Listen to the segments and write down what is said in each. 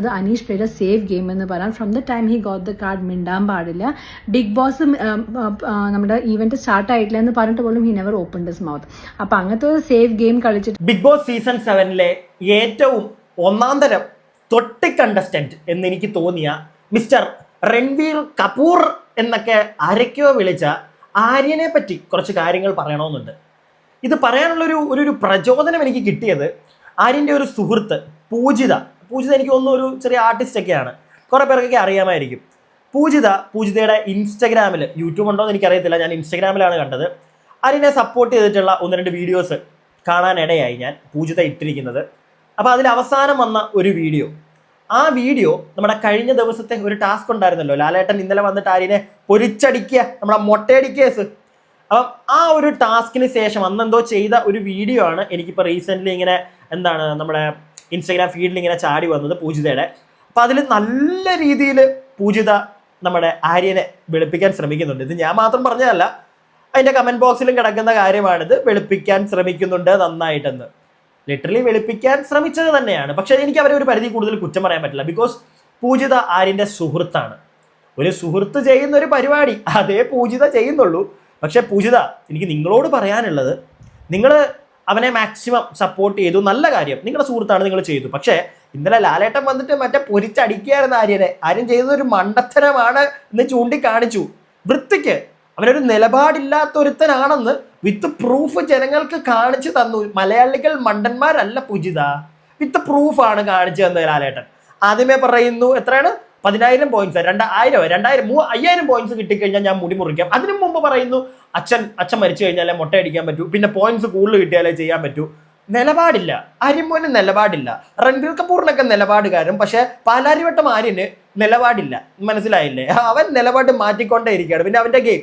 അത് Aneesh played safe game എന്ന് പറയാം. From the time he got the card മിണ്ടാൻ പാടില്ല. ബിഗ് ബോസ് നമ്മുടെ ഈവന്റ് സ്റ്റാർട്ട് ആയിട്ടില്ല എന്ന് പറഞ്ഞിട്ട് പോലും he never open this mouth അപ്പൊ അങ്ങനത്തെ ഒരു സേഫ് ഗെയിം കളിച്ചിട്ട് ബിഗ് ബോസ് സീസൺ സെവനിലെ ഏറ്റവും ഒന്നാം തരം തൊട്ടി കണ്ടസ്റ്റന്റ് എന്ന് എനിക്ക് തോന്നിയ മിസ്റ്റർ രൺവീർ കപൂർ എന്നൊക്കെ ആരൊക്കെയോ വിളിച്ച ആര്യനെ പറ്റി കുറച്ച് കാര്യങ്ങൾ പറയണമെന്നുണ്ട്. ഇത് പറയാനുള്ളൊരു ഒരു ഒരു പ്രചോദനം എനിക്ക് കിട്ടിയത് ആര്യന്റെ ഒരു സുഹൃത്ത് പൂജിത പൂജിത എനിക്ക് തോന്നുന്നു ഒരു ചെറിയ ആർട്ടിസ്റ്റ് ഒക്കെയാണ്. കുറേ പേർക്കൊക്കെ അറിയാമായിരിക്കും. പൂജിത പൂജിതയുടെ ഇൻസ്റ്റഗ്രാമിൽ യൂട്യൂബ് ഉണ്ടോ എന്ന് എനിക്കറിയത്തില്ല. ഞാൻ ഇൻസ്റ്റഗ്രാമിലാണ് കണ്ടത്. അതിനെ സപ്പോർട്ട് ചെയ്തിട്ടുള്ള ഒന്ന് രണ്ട് വീഡിയോസ് കാണാനിടയായി ഞാൻ പൂജിത ഇട്ടിരിക്കുന്നത്. അപ്പോൾ അതിൽ അവസാനം വന്ന ഒരു വീഡിയോ ആ വീഡിയോ നമ്മുടെ കഴിഞ്ഞ ദിവസത്തെ ഒരു ടാസ്ക് ഉണ്ടായിരുന്നല്ലോ. ലാലേട്ടൻ ഇന്നലെ വന്നിട്ട് ആരിനെ പൊരിച്ചടിക്കുക നമ്മുടെ മൊട്ടയടി കേസ് അപ്പം ആ ഒരു ടാസ്കിന് ശേഷം അന്നെന്തോ ചെയ്ത ഒരു വീഡിയോ ആണ് എനിക്കിപ്പോൾ റീസെന്റ്ലി ഇങ്ങനെ എന്താണ് നമ്മുടെ ഇൻസ്റ്റഗ്രാം ഫീഡിൽ ഇങ്ങനെ ചാടി വന്നത് പൂജിതയുടെ. അപ്പം അതിൽ നല്ല രീതിയിൽ പൂജിത നമ്മുടെ ആര്യനെ വെളുപ്പിക്കാൻ ശ്രമിക്കുന്നുണ്ട്. ഇത് ഞാൻ മാത്രം പറഞ്ഞതല്ല അതിന്റെ കമന്റ് ബോക്സിലും കിടക്കുന്ന കാര്യമാണിത്. വെളുപ്പിക്കാൻ ശ്രമിക്കുന്നുണ്ട് നന്നായിട്ടെന്ന്. ലിറ്ററലി വെളുപ്പിക്കാൻ ശ്രമിച്ചത് തന്നെയാണ്. പക്ഷേ എനിക്ക് അവരെ ഒരു പരിധി കൂടുതൽ കുറ്റം പറയാൻ പറ്റില്ല. ബിക്കോസ് പൂജിത ആര്യന്റെ സുഹൃത്താണ്. ഒരു സുഹൃത്ത് ചെയ്യുന്ന ഒരു പരിപാടി അതേ പൂജിത ചെയ്യുന്നുള്ളൂ. പക്ഷേ പൂജിത എനിക്ക് നിങ്ങളോട് പറയാനുള്ളത് നിങ്ങൾ അവനെ മാക്സിമം സപ്പോർട്ട് ചെയ്തു. നല്ല കാര്യം. നിങ്ങളുടെ സുഹൃത്താണ് നിങ്ങൾ ചെയ്തു. പക്ഷേ ഇന്നലെ ലാലേട്ടൻ വന്നിട്ട് മറ്റേ പൊരിച്ചടിക്കുകയായിരുന്നു ആര്യനെ. ആര്യൻ ചെയ്തത് ഒരു മണ്ടത്തരമാണ് എന്ന് ചൂണ്ടിക്കാണിച്ചു. വൃത്തിക്ക്. അവനൊരു നിലപാടില്ലാത്ത ഒരുത്തനാണെന്ന് വിത്ത് പ്രൂഫ് ജനങ്ങൾക്ക് കാണിച്ചു തന്നു. മലയാളികൾ മണ്ടന്മാരല്ല പൂജിത. വിത്ത് പ്രൂഫാണ് കാണിച്ചു തന്നത് ലാലേട്ടൻ. ആദ്യമേ പറയുന്നു എത്രയാണ്? പതിനായിരം പോയിന്റ്സ് രണ്ടായിരം രണ്ടായിരം മൂ അയ്യായിരം പോയിന്റ്സ് കിട്ടിക്കഴിഞ്ഞാൽ ഞാൻ മുടി മുറിക്കാം. അതിനു മുമ്പ് പറയുന്നു അച്ഛൻ അച്ഛൻ മരിച്ചു കഴിഞ്ഞാലേ മുട്ട അടിക്കാൻ പറ്റൂ. പിന്നെ പോയിന്റ്സ് കൂടുതൽ കിട്ടിയാലേ ചെയ്യാൻ പറ്റൂ. നിലപാടില്ല. അരിമോന് നിലപാടില്ല. രൺബീർ കപൂറിനൊക്കെ നിലപാടുകാരും പക്ഷെ പാലാരിവട്ടം ആര്യന് നിലപാടില്ല. മനസ്സിലായില്ലേ? അവൻ നിലപാട് മാറ്റിക്കൊണ്ടേ ഇരിക്കുകയാണ്. പിന്നെ അവന്റെ ഗെയിം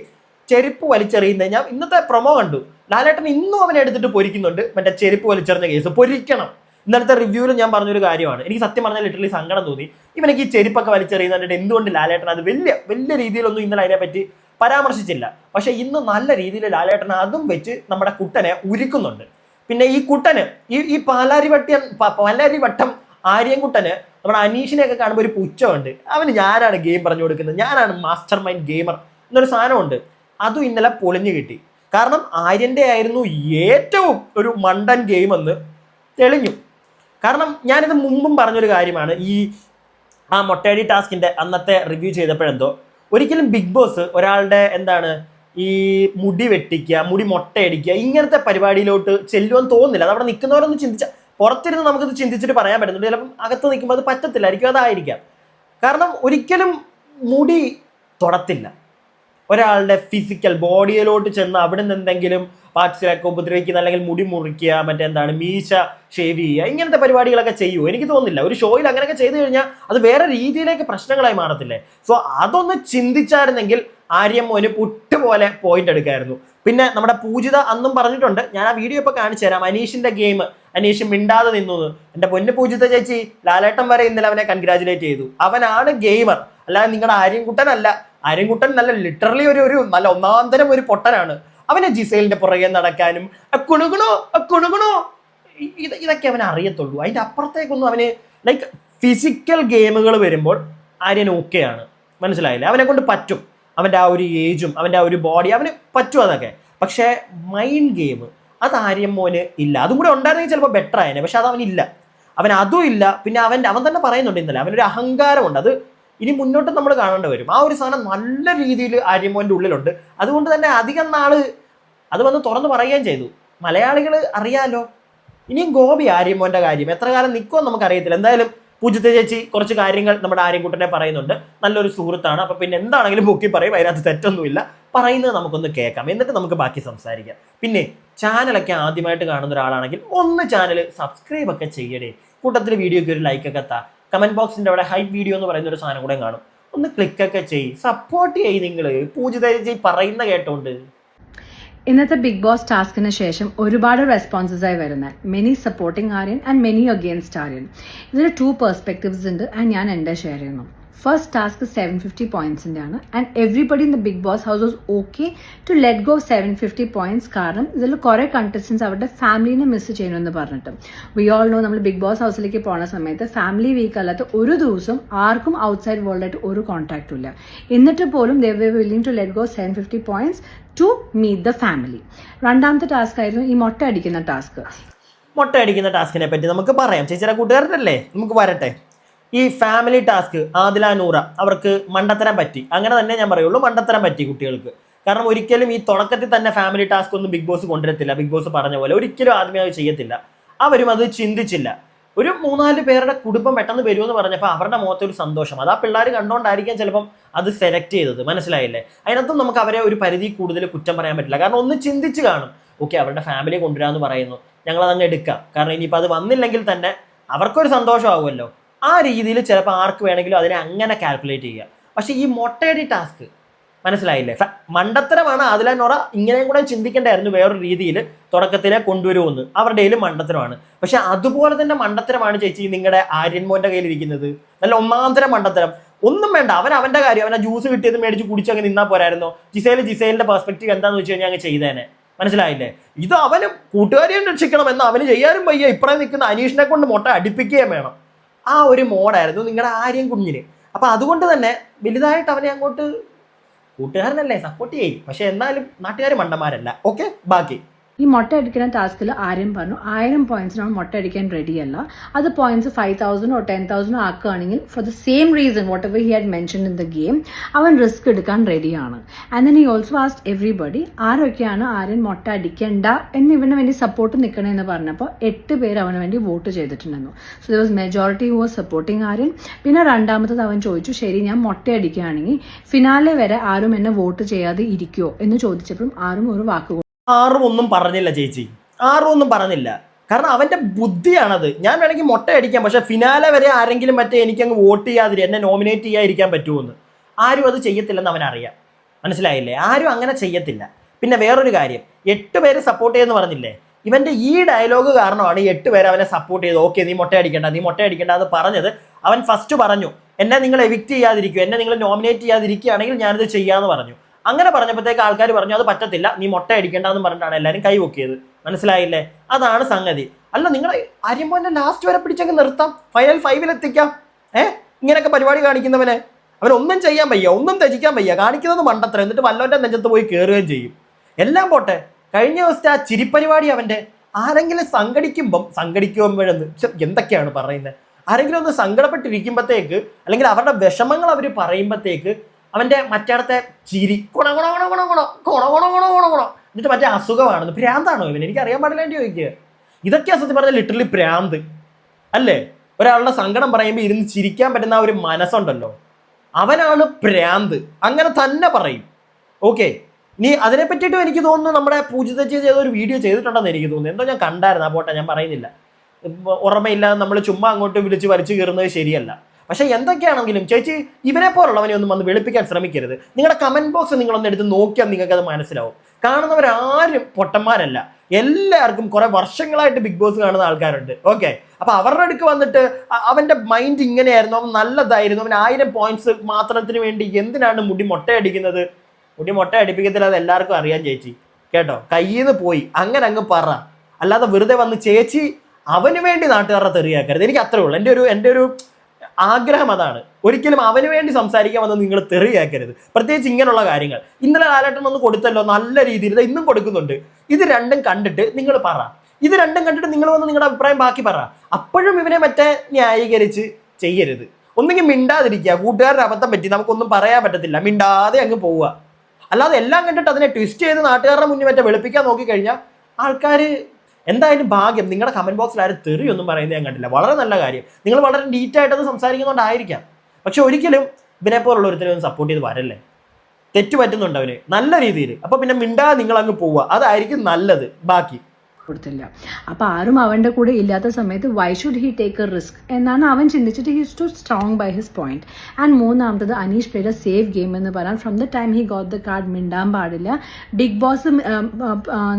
ചെരുപ്പ് വലിച്ചെറിയുന്നത് ഞാൻ ഇന്നത്തെ പ്രൊമോ കണ്ടു. ലാലേട്ടൻ ഇന്നും അവനെ എടുത്തിട്ട് പൊരിക്കുന്നുണ്ട്. മറ്റേ ചെരുപ്പ് വലിച്ചെറിഞ്ഞ കേസ് പൊരിക്കണം. ഇന്നലത്തെ റിവ്യൂവിൽ ഞാൻ പറഞ്ഞൊരു കാര്യമാണ്. എനിക്ക് സത്യം പറഞ്ഞാൽ ലിറ്ററലി സങ്കടം തോന്നി. ഇവനക്ക് ഈ ചെരുപ്പൊക്കെ വലിച്ചെറിയുന്നതിന്റെ എന്തുകൊണ്ട് ലാലേട്ടൻ അത് വലിയ വലിയ രീതിയിലൊന്നും ഇന്നലെ അതിനെപ്പറ്റി പരാമർശിച്ചില്ല. പക്ഷെ ഇന്ന് നല്ല രീതിയിൽ ലാലേട്ടൻ അതും വെച്ച് നമ്മുടെ കുട്ടനെ ഉരുക്കുന്നുണ്ട്. പിന്നെ ഈ കുട്ടന് ഈ ഈ പാലാരിവട്ടിയൻ പ- പാലാരിവട്ടം ആര്യൻകുട്ടന് നമ്മുടെ അനീഷിനെയൊക്കെ കാണുമ്പോൾ ഒരു പുച്ഛമുണ്ട്. അവന് ഞാനാണ് ഗെയിം പറഞ്ഞു കൊടുക്കുന്നത്. ഞാനാണ് മാസ്റ്റർ മൈൻഡ് ഗെയിമർ എന്നൊരു സാധനമുണ്ട്. അതും ഇന്നലെ പൊളിഞ്ഞു കിട്ടി. കാരണം ആര്യന്റെ ആയിരുന്നു ഏറ്റവും ഒരു മണ്ടൻ ഗെയിമെന്ന് തെളിഞ്ഞു. കാരണം ഞാനിത് മുമ്പും പറഞ്ഞൊരു കാര്യമാണ്. ഈ ആ മൊട്ടയടി ടാസ്കിന്റെ അന്നത്തെ റിവ്യൂ ചെയ്തപ്പോഴെന്തോ ഒരിക്കലും ബിഗ് ബോസ് ഒരാളുടെ എന്താണ് ഈ മുടി വെട്ടിക്കുക മുടി മൊട്ടയടിക്കുക ഇങ്ങനത്തെ പരിപാടിയിലോട്ട് ചെല്ലുമെന്ന് തോന്നുന്നില്ല. അത് അവിടെ നിൽക്കുന്നവരൊന്നും ചിന്തിച്ച പുറത്തിരുന്ന് നമുക്കത് ചിന്തിച്ചിട്ട് പറയാൻ പറ്റുന്നുണ്ട് ചിലപ്പം അകത്ത് നിൽക്കുമ്പോൾ അത് പറ്റത്തില്ലായിരിക്കും. അതായിരിക്കാം. കാരണം ഒരിക്കലും മുടി തൊടത്തില്ല. ഒരാളുടെ ഫിസിക്കൽ ബോഡിയിലോട്ട് ചെന്ന് അവിടെ നിന്ന് എന്തെങ്കിലും പാർട്സിലൊക്കെ ഉപദ്രവിക്കുന്ന അല്ലെങ്കിൽ മുടി മുറിക്കുക മറ്റെന്താണ് മീശ ഷേവ് ചെയ്യുക ഇങ്ങനത്തെ പരിപാടികളൊക്കെ ചെയ്യുമോ എനിക്ക് തോന്നുന്നില്ല. ഒരു ഷോയിൽ അങ്ങനെയൊക്കെ ചെയ്തു കഴിഞ്ഞാൽ അത് വേറെ രീതിയിലേക്ക് പ്രശ്നങ്ങളായി മാറത്തില്ലേ? സോ അതൊന്ന് ചിന്തിച്ചായിരുന്നെങ്കിൽ ആര്യം ഒരു പുട്ട് പോലെ പോയിന്റ് എടുക്കായിരുന്നു. പിന്നെ നമ്മുടെ പൂജിത അന്നും പറഞ്ഞിട്ടുണ്ട്. ഞാൻ ആ വീഡിയോ ഇപ്പോൾ കാണിച്ചു തരാം. അനീഷിന്റെ ഗെയിം അനീഷ് മിണ്ടാതെ നിന്നു. എന്റെ പൊന്നു പൂജിത ചേച്ചി ലാലേട്ടൻ വരെ ഇന്നലെ അവനെ കൺഗ്രാചുലേറ്റ് ചെയ്തു. അവനാണ് ഗെയിമർ അല്ലാതെ നിങ്ങളുടെ ആര്യൻകുട്ടനല്ല. ആര്യൻകുട്ടൻ നല്ല ലിറ്ററലി ഒരു ഒരു നല്ല ഒന്നാന്തരം ഒരു പൊട്ടനാണ്. അവനെ ജിസൈലിന്റെ പുറകെ നടക്കാനും കുണുകുണോ കുണുകുണോ. ഇത് ഇതൊക്കെ അവൻ അറിയത്തുള്ളൂ. അതിന്റെ അപ്പുറത്തേക്കൊന്നും അവന് ലൈക്ക് ഫിസിക്കൽ ഗെയിമുകൾ വരുമ്പോൾ ആര്യൻ ഓക്കെയാണ് മനസ്സിലായില്ലേ? അവനെ കൊണ്ട് പറ്റും. അവന്റെ ആ ഒരു ഏജും അവന്റെ ആ ഒരു ബോഡി അവന് പറ്റും അതൊക്കെ. പക്ഷേ മൈൻഡ് ഗെയിം അത് ആര്യം മോന് ഇല്ല. അതും കൂടെ ഉണ്ടായിരുന്നെങ്കിൽ ചിലപ്പോൾ ബെറ്റർ ആയേനെ പക്ഷെ അത് അവനില്ല. അവൻ അതും ഇല്ല. പിന്നെ അവൻ അവൻ തന്നെ പറയുന്നുണ്ട് ഇന്നലെ അവനൊരു അഹങ്കാരമുണ്ട്. അത് ഇനി മുന്നോട്ട് നമ്മൾ കാണേണ്ടി വരും. ആ ഒരു സാധനം നല്ല രീതിയിൽ ആര്യമോന്റെ ഉള്ളിലുണ്ട്. അതുകൊണ്ട് തന്നെ അധികം നാൾ അത് വന്ന് തുറന്നു പറയുകയും ചെയ്തു. മലയാളികൾ അറിയാലോ? ഇനിയും ഗോപി ആര്യമോന്റെ കാര്യം എത്ര കാലം നിൽക്കുമെന്ന് നമുക്കറിയത്തില്ല. എന്തായാലും പൂജത്തെ ചേച്ചി കുറച്ച് കാര്യങ്ങൾ നമ്മുടെ ആര്യൻകുട്ടനെ പറയുന്നുണ്ട്. നല്ലൊരു സുഹൃത്താണ്. അപ്പം പിന്നെ എന്താണെങ്കിലും പൊക്കി പറയും. അതിനകത്ത് തെറ്റൊന്നുമില്ല. പറയുന്നത് നമുക്കൊന്ന് കേൾക്കാം. എന്നിട്ട് നമുക്ക് ബാക്കി സംസാരിക്കാം. പിന്നെ ചാനലൊക്കെ ആദ്യമായിട്ട് കാണുന്ന ഒരാളാണെങ്കിൽ ഒന്ന് ചാനൽ സബ്സ്ക്രൈബ് ഒക്കെ ചെയ്യണേ കൂട്ടത്തിൽ വീഡിയോയ്ക്ക് ഒരു ലൈക്കൊക്കെ താ. കമന്റ് ബോക്സിന്റെ അവിടെ ഹൈപ്പ് വീഡിയോ എന്ന് പറയുന്ന ഒരു സാധനം കൂടെ കാണും. ഒന്ന് ക്ലിക്ക് ഒക്കെ ചെയ്യ്. സപ്പോർട്ട് ചെയ്യ് നിങ്ങൾ പൂജിത ചേച്ചി പറയുന്ന കേട്ടോണ്ട്. ഇന്നത്തെ ബിഗ് ബോസ് ടാസ്കിന് ശേഷം ഒരുപാട് റെസ്പോൺസസ് ആയി വരുന്ന. Many supporting Aryan and many against Aryan ഇതിൽ ടു പെർസ്പെക്റ്റീവ്സ് ഉണ്ട്. ആൻഡ് ഞാൻ എന്റെ ഷെയർ ചെയ്യുന്നു. ഫസ്റ്റ് ടാസ്ക് സെവൻ ഫിഫ്റ്റി പോയിന്റ്സിന്റെ ആണ്. And everybody in the Bigg Boss house was okay to let go seven fifty points കാരണം ഇതിൽ കുറേ കണ്ടസ്റ്റൻസ് അവരുടെ ഫാമിലിനെ മിസ് ചെയ്യണമെന്ന് പറഞ്ഞിട്ട്. വി ഓൾ നോ നമ്മൾ ബിഗ് ബോസ് ഹൗസിലേക്ക് പോണ സമയത്ത് ഫാമിലി വീക്ക് അല്ലാത്ത ഒരു ദിവസം ആർക്കും ഔട്ട്സൈഡ് വേൾഡായിട്ട് ഒരു കോൺടാക്റ്റും ഇല്ല. എന്നിട്ട് പോലും they were willing to let go seven fifty points to meet the family രണ്ടാമത്തെ ടാസ്ക് ആയിരുന്നു ഈ മൊട്ട അടിക്കുന്ന ടാസ്ക് മൊട്ട അടിക്കുന്ന ടാസ്കിനെ പറ്റി നമുക്ക് പറയാം. ചേച്ചിയുടെ കൂട്ടുകാരനല്ലേ? നമുക്ക് വരട്ടെ. ഈ ഫാമിലി ടാസ്ക് ആദില നൂറ അവർക്ക് മണ്ടത്തരം പറ്റി. അങ്ങനെ തന്നെ ഞാൻ പറയുള്ളൂ മണ്ടത്തരം പറ്റി കുട്ടികൾക്ക്. കാരണം ഒരിക്കലും ഈ തുടക്കത്തിൽ തന്നെ ഫാമിലി ടാസ്ക് ഒന്നും ബിഗ് ബോസ് കൊണ്ടുവരത്തില്ല ബിഗ് ബോസ് പറഞ്ഞ പോലെ. ഒരിക്കലും ആദ്യമേ അത് ചെയ്യത്തില്ല. അവരും അത് ചിന്തിച്ചില്ല. ഒരു മൂന്നാൽ പേരുടെ കുടുംബം പെട്ടെന്ന് വരുമെന്ന് പറഞ്ഞപ്പോൾ അവരുടെ മുഖത്തെ ഒരു സന്തോഷം. അത് ആ പിള്ളേർ കണ്ടുകൊണ്ടായിരിക്കാം ചിലപ്പം അത് സെലക്ട് ചെയ്തത്. മനസ്സിലായില്ലേ? അതിനകത്തും നമുക്ക് അവരെ ഒരു പരിധി കൂടുതൽ കുറ്റം പറയാൻ പറ്റില്ല. കാരണം ഒന്ന് ചിന്തിച്ച് കാണും. ഓക്കെ അവരുടെ ഫാമിലി കൊണ്ടുവരാമെന്ന് പറയുന്നു. ഞങ്ങളതങ്ങ് എടുക്കാം. കാരണം ഇനിയിപ്പോൾ അത് വന്നില്ലെങ്കിൽ തന്നെ അവർക്കൊരു സന്തോഷമാകുമല്ലോ ആ രീതിയിൽ ചിലപ്പോൾ ആർക്ക് വേണമെങ്കിലും അതിനെ അങ്ങനെ കാൽക്കുലേറ്റ് ചെയ്യുക. പക്ഷേ ഈ മൊട്ടയടി ടാസ്ക് മനസ്സിലായില്ലേ? മണ്ടത്തരമാണ് അതിലെ നൊറ ഇങ്ങനെയും കൂടെ ചിന്തിക്കേണ്ടായിരുന്നു വേറൊരു രീതിയിൽ തുടക്കത്തിലെ കൊണ്ടുവരുമെന്ന്. അവരുടെ കയ്യിൽ മണ്ടത്തരമാണ്. പക്ഷെ അതുപോലെ തന്നെ മണ്ടത്തരമാണ് ചേച്ചി നിങ്ങളുടെ ആര്യൻമോന്റെ കയ്യിൽ ഇരിക്കുന്നത് നല്ല ഒന്നാന്തരം മണ്ടത്തരം. ഒന്നും വേണ്ട. അവൻ അവന്റെ കാര്യം അവനെ ജ്യൂസ് കിട്ടിയത് മേടിച്ച് കുടിച്ച് അങ്ങ് നിന്നാ പോരായിരുന്നോ. ജിസേൽ ജിസേലിന്റെ പെർസ്പെക്റ്റീവ് എന്താന്ന് വെച്ച് കഴിഞ്ഞാൽ അങ്ങ് ചെയ്തേനെ. മനസ്സിലായില്ലേ? ഇത് അവന് കൂട്ടുകാരിയെ രക്ഷിക്കണം എന്ന് അവന് ചെയ്യാനും വയ്യ. ഇപ്പറേ നിൽക്കുന്ന അനീഷിനെ കൊണ്ട് മുട്ട അടിപ്പിക്കുകയും വേണം. ആ ഒരു മോഡായിരുന്നു നിങ്ങളുടെ ആര്യം കുഞ്ഞിന്. അപ്പൊ അതുകൊണ്ട് തന്നെ വലുതായിട്ട് അവനെ അങ്ങോട്ട് കൂട്ടുകാരനല്ലേ സപ്പോർട്ട് ചെയ്യും. പക്ഷെ എന്നാലും നാട്ടുകാർ മണ്ടന്മാരല്ല. ഓക്കെ ബാക്കി. ഈ മുട്ട അടിക്കുന്ന ടാസ്കിൽ ആര്യം പറഞ്ഞു ആയിരം പോയിന്റ്സ് നമ്മൾ മുട്ട അടിക്കാൻ റെഡിയല്ല അത് പോയിന്റ്സ് ഫൈവ് തൗസൻഡോ ടെൻ തൗസൻഡോ ആക്കുകയാണെങ്കിൽ for the same reason whatever he had mention in the game അവൻ റിസ്ക് എടുക്കാൻ റെഡിയാണ് and then he also asked everybody ആരൊക്കെയാണ് ആര്യൻ മുട്ട അടിക്കേണ്ട? എന്ന് ഇവന് വേണ്ടി സപ്പോർട്ട് നിൽക്കണമെന്ന് പറഞ്ഞപ്പോൾ എട്ട് പേര് അവന് വേണ്ടി വോട്ട് ചെയ്തിട്ടുണ്ടായിരുന്നു so the was majority who was supporting Aryan. പിന്നെ രണ്ടാമത്തത് അവൻ ചോദിച്ചു ശരി ഞാൻ മുട്ട അടിക്കുകയാണെങ്കിൽ ഫിനാലെ വരെ ആരും എന്നെ വോട്ട് ചെയ്യാതെ ഇരിക്കുമോ എന്ന് ചോദിച്ചപ്പോഴും ആരും ഒരു വാക്ക് ആറും ഒന്നും പറഞ്ഞില്ല ചേച്ചി. ആറും ഒന്നും പറഞ്ഞില്ല. കാരണം അവന്റെ ബുദ്ധിയാണത്. ഞാൻ വേണമെങ്കിൽ മുട്ട അടിക്കാം പക്ഷെ ഫിനാലെ വരെ ആരെങ്കിലും മറ്റേ എനിക്കങ്ങ് വോട്ട് ചെയ്യാതിരി എന്നെ നോമിനേറ്റ് ചെയ്യാതിരിക്കാൻ പറ്റുമെന്ന് ആരും അത് ചെയ്യത്തില്ലെന്ന് അവനറിയാം. മനസ്സിലായില്ലേ? ആരും അങ്ങനെ ചെയ്യത്തില്ല. പിന്നെ വേറൊരു കാര്യം. എട്ട് പേര് സപ്പോർട്ട് ചെയ്യുമെന്ന് പറഞ്ഞില്ലേ? ഇവന്റെ ഈ ഡയലോഗ് കാരണമാണ് ഈ എട്ട് പേര് അവനെ സപ്പോർട്ട് ചെയ്ത് ഓക്കെ നീ മുട്ട അടിക്കണ്ട നീ മുട്ട അടിക്കണ്ട എന്ന് പറഞ്ഞത് അവൻ ഫസ്റ്റ് പറഞ്ഞു. എന്നെ നിങ്ങൾ എവിക്റ്റ് ചെയ്യാതിരിക്കും. എന്നെ നിങ്ങൾ നോമിനേറ്റ് ചെയ്യാതിരിക്കുകയാണെങ്കിൽ ഞാനിത് ചെയ്യാമെന്ന് പറഞ്ഞു. അങ്ങനെ പറഞ്ഞപ്പോഴത്തേക്ക് ആൾക്കാർ പറഞ്ഞു അത് പറ്റത്തില്ല നീ മുട്ട അടിക്കേണ്ടെന്ന് പറഞ്ഞിട്ടാണ് എല്ലാവരും കൈവൊക്കിയത് മനസ്സിലായില്ലേ? അതാണ് സംഗതി. അല്ല നിങ്ങളെ ആര്യമ്പോന്റെ ലാസ്റ്റ് വരെ പിടിച്ചങ്ങ് നിർത്താം. ഫൈനൽ ഫൈവിൽ എത്തിക്കാം ഏ? ഇങ്ങനെയൊക്കെ പരിപാടി കാണിക്കുന്നവനെ. അവനൊന്നും ചെയ്യാൻ വയ്യ ഒന്നും ത്യജിക്കാൻ വയ്യ. കാണിക്കുന്നത് മണ്ടത്ര എന്നിട്ട് വല്ലോന്റെ നെഞ്ചത്ത് പോയി കയറുകയും ചെയ്യും. എല്ലാം പോട്ടെ കഴിഞ്ഞ ദിവസത്തെ ആ ചിരിപ്പരിപാടി അവന്റെ ആരെങ്കിലും സംഘടിക്കുമ്പം സംഘടിക്കുമ്പോഴെന്ന് എന്തൊക്കെയാണ് പറയുന്നത്? ആരെങ്കിലും ഒന്ന് സങ്കടപ്പെട്ടിരിക്കുമ്പോഴത്തേക്ക് അല്ലെങ്കിൽ അവരുടെ വിഷമങ്ങൾ അവർ പറയുമ്പോഴത്തേക്ക് അവന്റെ മറ്റേടത്തെ ചിരി. കുണ കുണ കുണ കുണ കുണ കുണ കുണ കുണ കുണ കുണ. എന്നിട്ട് മറ്റേ അസുഖമാണെന്ന് ഭ്രാന്താണോ ഇവൻ? എനിക്ക് അറിയാൻ പാടില്ല എന്റെ ചോദിക്കുക. ഇതൊക്കെ സത്യം പറഞ്ഞാൽ ലിറ്ററലി ഭ്രാന്ത്. അല്ലേ? ഒരാളുടെ സങ്കടം പറയുമ്പോൾ ഇരുന്ന് ചിരിക്കാൻ പറ്റുന്ന ഒരു മനസ്സുണ്ടല്ലോ. അവനാണ് ഭ്രാന്ത്. അങ്ങനെ തന്നെ പറയും. ഓക്കെ നീ അതിനെ പറ്റിയിട്ടും എനിക്ക് തോന്നുന്നു നമ്മുടെ പൂജിത ചെയ്ത ഒരു വീഡിയോ ചെയ്തിട്ടുണ്ടെന്ന് എനിക്ക് തോന്നുന്നു. എന്തോ ഞാൻ കണ്ടായിരുന്നു. ആ പോട്ടെ ഞാൻ പറയുന്നില്ല. ഓർമ്മയില്ലാതെ നമ്മൾ ചുമ്മാ അങ്ങോട്ട് വിളിച്ച് വലിച്ചു കയറുന്നത് ശരിയല്ല. പക്ഷെ എന്തൊക്കെയാണെങ്കിലും ചേച്ചി ഇവരെ പോലുള്ളവനെ ഒന്നും വന്ന് വെളുപ്പിക്കാൻ ശ്രമിക്കരുത്. നിങ്ങളുടെ കമന്റ് ബോക്സ് നിങ്ങളൊന്ന് എടുത്ത് നോക്കിയാൽ നിങ്ങൾക്ക് അത് മനസ്സിലാവും. കാണുന്നവരാരും പൊട്ടന്മാരല്ല. എല്ലാവർക്കും കുറെ വർഷങ്ങളായിട്ട് ബിഗ് ബോസ് കാണുന്ന ആൾക്കാരുണ്ട്. ഓക്കെ അപ്പൊ അവരുടെ അടുക്ക് വന്നിട്ട് അവന്റെ മൈൻഡ് ഇങ്ങനെയായിരുന്നു. അവൻ നല്ലതായിരുന്നു. അവൻ ആയിരം പോയിന്റ്സ് മാത്രത്തിന് വേണ്ടി എന്തിനാണ് മുടി മുട്ടയടിക്കുന്നത്? മുടി മുട്ട അടിപ്പിക്കത്തില്ല അത് എല്ലാവർക്കും അറിയാൻ ചേച്ചി. കേട്ടോ? കയ്യിൽ പോയി. അങ്ങനെ അങ്ങ് പറ. അല്ലാതെ വെറുതെ വന്ന് ചേച്ചി അവന് വേണ്ടി നാട്ടുകാരുടെ തെറിയാക്കരുത്. എനിക്ക് അത്രേ ഉള്ളൂ. എന്റെ ഒരു എന്റെ ഒരു ആഗ്രഹം അതാണ്. ഒരിക്കലും അവന് വേണ്ടി സംസാരിക്കാൻ വന്ന് നിങ്ങൾ തെറിയാക്കരുത് പ്രത്യേകിച്ച് ഇങ്ങനെയുള്ള കാര്യങ്ങൾ. ഇന്നലെ കാലഘട്ടം ഒന്ന് കൊടുത്തല്ലോ നല്ല രീതിയിൽ. ഇന്നും കൊടുക്കുന്നുണ്ട്. ഇത് രണ്ടും കണ്ടിട്ട് നിങ്ങൾ പറ. ഇത് രണ്ടും കണ്ടിട്ട് നിങ്ങൾ വന്ന് നിങ്ങളുടെ അഭിപ്രായം ബാക്കി പറ. അപ്പോഴും ഇവനെ മറ്റേ ന്യായീകരിച്ച് ചെയ്യരുത്. ഒന്നെങ്കിൽ മിണ്ടാതിരിക്കുക. കൂട്ടുകാരുടെ അബദ്ധം പറ്റി നമുക്കൊന്നും പറയാൻ പറ്റത്തില്ല. മിണ്ടാതെ അങ്ങ് പോവുക. അല്ലാതെ എല്ലാം കണ്ടിട്ട് അതിനെ ട്വിസ്റ്റ് ചെയ്ത് നാട്ടുകാരുടെ മുന്നിൽ മറ്റേ വെളുപ്പിക്കാൻ നോക്കിക്കഴിഞ്ഞാൽ ആൾക്കാർ എന്തായാലും ഭാഗ്യം നിങ്ങളുടെ കമന്റ് ബോക്സിൽ ആരും തെറിയൊന്നും പറയുന്നത് ഞാൻ കണ്ടില്ല. വളരെ നല്ല കാര്യം. നിങ്ങൾ വളരെ നീറ്റായിട്ട് അത് സംസാരിക്കുന്നതുകൊണ്ടായിരിക്കാം പക്ഷെ ഒരിക്കലും ഇവനെ പോലുള്ള ഒരുത്തരും സപ്പോർട്ട് ചെയ്ത് വരല്ലേ? തെറ്റ് പറ്റുന്നുണ്ട് അവന്. നല്ല രീതിയിൽ അപ്പൊ പിന്നെ മിണ്ടാതെ നിങ്ങൾ അങ്ങ് പോവുക. അതായിരിക്കും നല്ലത്. ബാക്കി. കൊടുത്തില്ല. അപ്പോൾ ആരും അവന്റെ കൂടെ ഇല്ലാത്ത സമയത്ത് why should he take a risk എന്നാണ് അവൻ ചിന്തിച്ചിട്ട് his to strong by his point and മൂന്നാമത്തത് അനീഷ് പേര് സേഫ് ഗെയിം എന്ന് പറയാൻ from the time he got the card മിണ്ടാൻ പാടില്ല. ബിഗ് ബോസ്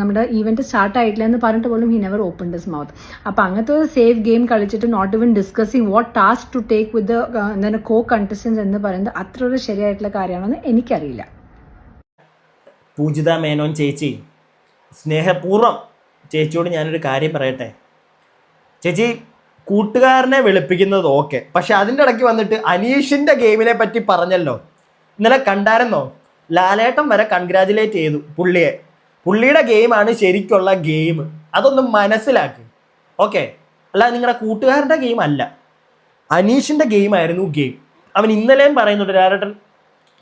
നമ്മുടെ ഈവന്റ് സ്റ്റാർട്ട് ആയിട്ടില്ല എന്ന് പറഞ്ഞിട്ട് പോലും he never open this mouth അപ്പോൾ അങ്ങനത്തെ ഒരു സേഫ് ഗെയിം കളിച്ചിട്ട് not even discussing what task to take with എന്താണ് കോ കണ്ടസ്റ്റൻസ് എന്ന് പറയുന്നത് അത്ര ഒരു ശരിയായിട്ടുള്ള കാര്യമാണെന്ന് എനിക്കറിയില്ല. പൂജിത മേനോൻ ചേച്ചി സ്നേഹപൂർവം ചേച്ചിയോട് ഞാനൊരു കാര്യം പറയട്ടെ? ചേച്ചി കൂട്ടുകാരനെ വെളുപ്പിക്കുന്നത് ഓക്കെ. പക്ഷെ അതിന്റെ ഇടയ്ക്ക് വന്നിട്ട് അനീഷിന്റെ ഗെയിമിനെ പറ്റി പറഞ്ഞല്ലോ. ഇന്നലെ കണ്ടായിരുന്നോ? ലാലേട്ടൻ വരെ കൺഗ്രാജുലേറ്റ് ചെയ്തു പുള്ളിയെ. പുള്ളിയുടെ ഗെയിമാണ് ശരിക്കുള്ള ഗെയിം. അതൊന്ന് മനസ്സിലാക്ക്. ഓക്കെ? അല്ല നിങ്ങളുടെ കൂട്ടുകാരന്റെ ഗെയിം അല്ല. അനീഷിന്റെ ഗെയിമായിരുന്നു ഗെയിം. അവൻ ഇന്നലെയും പറയുന്നുണ്ട് ലാലേട്ടൻ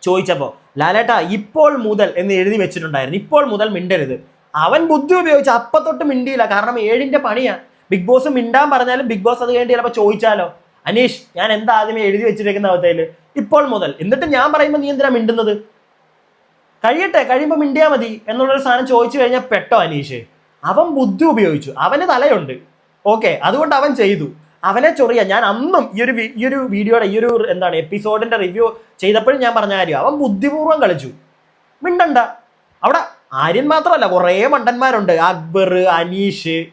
ചോദിച്ചപ്പോൾ ലാലേട്ട ഇപ്പോൾ മുതൽ എന്ന് എഴുതി വെച്ചിട്ടുണ്ടായിരുന്നു. ഇപ്പോൾ മുതൽ മിണ്ടരുത്. അവൻ ബുദ്ധി ഉപയോഗിച്ച് അപ്പത്തൊട്ട് മിണ്ടിയില്ല. കാരണം ഏഴിന്റെ പണിയാ. ബിഗ് ബോസ് മിണ്ടാൻ പറഞ്ഞാലും ബിഗ് ബോസ് അത് കഴിഞ്ഞ് ചിലപ്പോൾ ചോദിച്ചാലോ? അനീഷ് ഞാൻ എന്താ ആദ്യമേ എഴുതി വെച്ചിരിക്കുന്ന അവസ്ഥയിൽ? ഇപ്പോൾ മുതൽ. എന്നിട്ട് ഞാൻ പറയുമ്പോൾ നീ എന്തിനാ മിണ്ടുന്നത്? കഴിയട്ടെ കഴിയുമ്പോൾ മിണ്ടിയാ മതി എന്നുള്ളൊരു സാധനം ചോദിച്ചു കഴിഞ്ഞാൽ പെട്ടോ അനീഷ്? അവൻ ബുദ്ധി ഉപയോഗിച്ചു. അവന് തലയുണ്ട്. ഓക്കെ അതുകൊണ്ട് അവൻ ചെയ്തു. അവനെ ചൊറിയ. ഞാൻ അന്നും ഈ ഒരു ഈ ഒരു വീഡിയോയുടെ ഈ ഒരു എന്താണ് എപ്പിസോഡിന്റെ റിവ്യൂ ചെയ്തപ്പോഴും ഞാൻ പറഞ്ഞ കാര്യം. അവൻ ബുദ്ധിപൂർവം കളിച്ചു. മിണ്ടണ്ട. അവിടെ ആര്യൻ മാത്രമല്ല കുറേ മണ്ടന്മാരുണ്ട്. അക്ബർ അനീഷ്.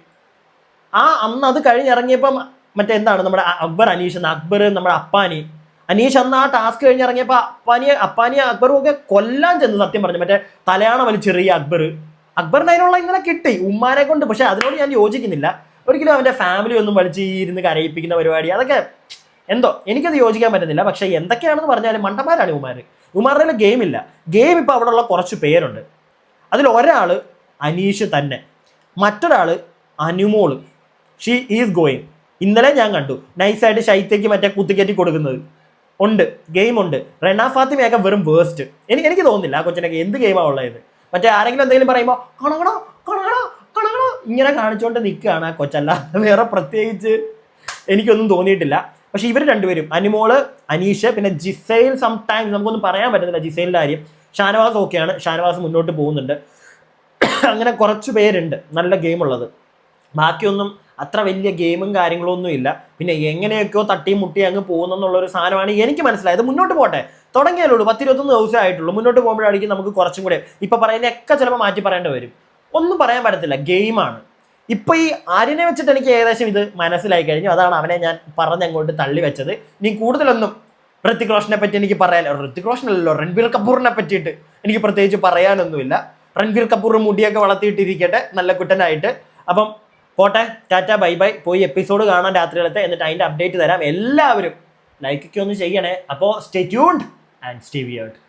ആ അന്ന് അത് കഴിഞ്ഞിറങ്ങിയപ്പം മറ്റേ എന്താണ് നമ്മുടെ അക്ബർ അനീഷ് എന്ന് അക്ബർ നമ്മുടെ അപ്പാനി. അനീഷ് അന്ന് ആ ടാസ്ക് കഴിഞ്ഞിറങ്ങിയപ്പോൾ അപ്പാനിയെ അപ്പാനിയെ അക്ബറും ഒക്കെ കൊല്ലാൻ ചെന്ന് സത്യം പറഞ്ഞു. മറ്റേ തലയാണ ചെറിയ അക്ബർ. അക്ബറിന് അതിനുള്ള ഇന്നലെ കിട്ടി ഉമ്മാനെ കൊണ്ട്. പക്ഷെ അതിനോട് ഞാൻ യോജിക്കുന്നില്ല. ഒരിക്കലും അവന്റെ ഫാമിലി ഒന്നും വലിച്ച് ഇരുന്ന് കരയിപ്പിക്കുന്ന പരിപാടി അതൊക്കെ എന്തോ എനിക്കത് യോജിക്കാൻ പറ്റുന്നില്ല. പക്ഷേ എന്തൊക്കെയാണെന്ന് പറഞ്ഞാലും മണ്ടന്മാരാണ് ഉമാർ ഗെയിം ഇല്ല. ഗെയിം ഇപ്പോൾ അവിടെയുള്ള കുറച്ച് പേരുണ്ട്. അതിൽ ഒരാൾ അനീഷ് തന്നെ. മറ്റൊരാൾ അനുമോൾ. ഷീ ഈസ് ഗോയിങ് ഇന്നലെ ഞാൻ കണ്ടു. നൈസായിട്ട് ശൈത്യക്ക് മറ്റേ കുത്തിക്കറ്റി കൊടുക്കുന്നത്. ഉണ്ട്. ഗെയിം ഉണ്ട്. റെന ഫാത്തിമയൊക്കെ വെറും വേസ്റ്റ് എനിക്ക് എനിക്ക് തോന്നുന്നില്ല ആ കൊച്ചിനൊക്കെ എന്ത് ഗെയിമാണ് ഉള്ളത് മറ്റേ ആരെങ്കിലും എന്തെങ്കിലും പറയുമ്പോൾ കണകണോ കണകണോ കണകണോ ഇങ്ങനെ കാണിച്ചുകൊണ്ട് നിൽക്കുകയാണ് ആ കൊച്ചല്ല വേറെ പ്രത്യേകിച്ച് എനിക്കൊന്നും തോന്നിയിട്ടില്ല. പക്ഷെ ഇവർ രണ്ടുപേരും അനുമോൾ അനീഷ് പിന്നെ ജിസൈൽ സം ടൈം നമുക്കൊന്നും പറയാൻ പറ്റുന്നില്ല ജിസൈലിന്റെ കാര്യം. ഷാനവാസ് ഓക്കെയാണ്. ഷാനവാസ് മുന്നോട്ട് പോകുന്നുണ്ട്. അങ്ങനെ കുറച്ച് പേരുണ്ട് നല്ല ഗെയിമുള്ളത് ബാക്കിയൊന്നും അത്ര വലിയ ഗെയിമും കാര്യങ്ങളൊന്നും ഇല്ല. പിന്നെ എങ്ങനെയൊക്കെയോ തട്ടി മുട്ടി അങ്ങ് പോകുന്നെന്നുള്ള ഒരു സാധനമാണ് എനിക്ക് മനസ്സിലായത്. മുന്നോട്ട് പോട്ടെ. തുടങ്ങിയാലുള്ളൂ പത്തിരുപത്തൊന്ന് ദിവസമേ ആയിട്ടുള്ളൂ. മുന്നോട്ട് പോകുമ്പോഴായിരിക്കും നമുക്ക് കുറച്ചും കൂടെ ഇപ്പം പറയുന്നതൊക്കെ ചിലപ്പോൾ മാറ്റി പറയേണ്ടി വരും. ഒന്നും പറയാൻ പറ്റത്തില്ല. ഗെയിമാണ് ഇപ്പം ഈ ആര്യനെ വെച്ചിട്ട് എനിക്ക് ഏകദേശം ഇത് മനസ്സിലായി കഴിഞ്ഞു. അതാണ് അവനെ ഞാൻ പറഞ്ഞങ്ങോട്ട് തള്ളി വെച്ചത് ഇനി കൂടുതലൊന്നും ഋത്തിക് റോഷനെ പറ്റി എനിക്ക് പറയാനോ? ഋത്തിക് റോഷൻ അല്ലല്ലോ രൺബീർ കപൂറിനെ പറ്റിയിട്ട് എനിക്ക് പ്രത്യേകിച്ച് പറയാനൊന്നുമില്ല. രൺവീർ കപൂർ മുടിയൊക്കെ വളർത്തിയിട്ടിരിക്കട്ടെ നല്ല കുട്ടനായിട്ട്. അപ്പം പോട്ടെ ടാറ്റ ബൈ ബൈ. പോയി എപ്പിസോഡ് കാണാൻ രാത്രികളത്തെ എന്നിട്ട് അതിന്റെ അപ്ഡേറ്റ് തരാം. എല്ലാവരും ലൈക്കൊക്കെ ഒന്ന് ചെയ്യണേ. അപ്പോൾ stay tuned and stay weird